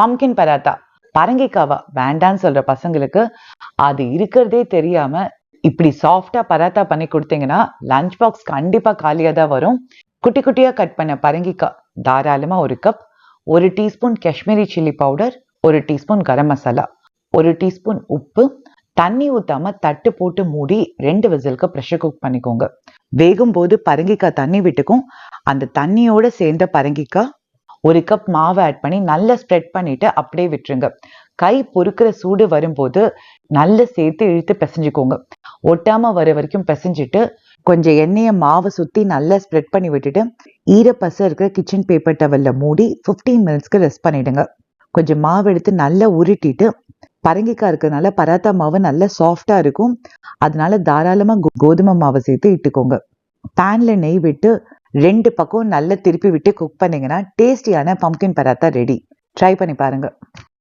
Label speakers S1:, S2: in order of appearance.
S1: Pumpkin paratha. பரங்கிக்காவா? வேண்டான்னு சொல்ற பசங்களுக்கு அது இருக்கிறதே தெரியாம இப்படி சாஃப்டா பராத்தா பண்ணி கொடுத்தீங்கன்னா லஞ்ச் பாக்ஸ் கண்டிப்பா காலியா தான் வரும். குட்டி குட்டியா கட் பண்ண பரங்கிக்காய் தாராளமா ஒரு கப் ஒரு டீஸ்பூன் காஷ்மீரி சில்லி பவுடர் ஒரு டீஸ்பூன் கரம் மசாலா ஒரு டீஸ்பூன் உப்பு. தண்ணி ஊத்தாம தட்டு போட்டு மூடி ரெண்டு விசிலுக்கு ப்ரெஷர் குக் பண்ணிக்கோங்க. வேகும் போது பரங்கிக்காய் தண்ணி விட்டுக்கும். அந்த தண்ணியோட சேர்ந்த பரங்கிக்காய் ஒரு கப் மாவை ஆட் பண்ணி நல்லா ஸ்ப்ரெட் பண்ணிட்டு அப்படியே விட்டுருங்க. கை பொறுக்கிற சூடு வரும்போது நல்லா சேர்த்து இழுத்து பிசைஞ்சுக்கோங்க. ஒட்டாம வர வரைக்கும் பிசைஞ்சிட்டு கொஞ்சம் எண்ணெயை மாவை சுத்தி நல்லா ஸ்ப்ரெட் பண்ணி விட்டுட்டு ஈரப்பசை இருக்கிற கிச்சன் பேப்பர் டவல்ல மூடி 15 மினிட்ஸ்க்கு ரெஸ்ட் பண்ணிடுங்க. கொஞ்சம் மாவு எடுத்து நல்லா உருட்டிட்டு பரங்கிக்காய் இருக்கிறதுனால பராத்தா மாவு நல்லா சாஃப்டா இருக்கும். அதனால தாராளமா கோதுமை மாவை சேர்த்து இட்டுக்கோங்க. பேன்ல நெய் விட்டு ரெண்டு பக்கம் நல்லா திருப்பி விட்டு குக் பண்ணீங்கன்னா டேஸ்டியான பம்கின் பராத்தா ரெடி ட்ரை பண்ணி பாருங்க.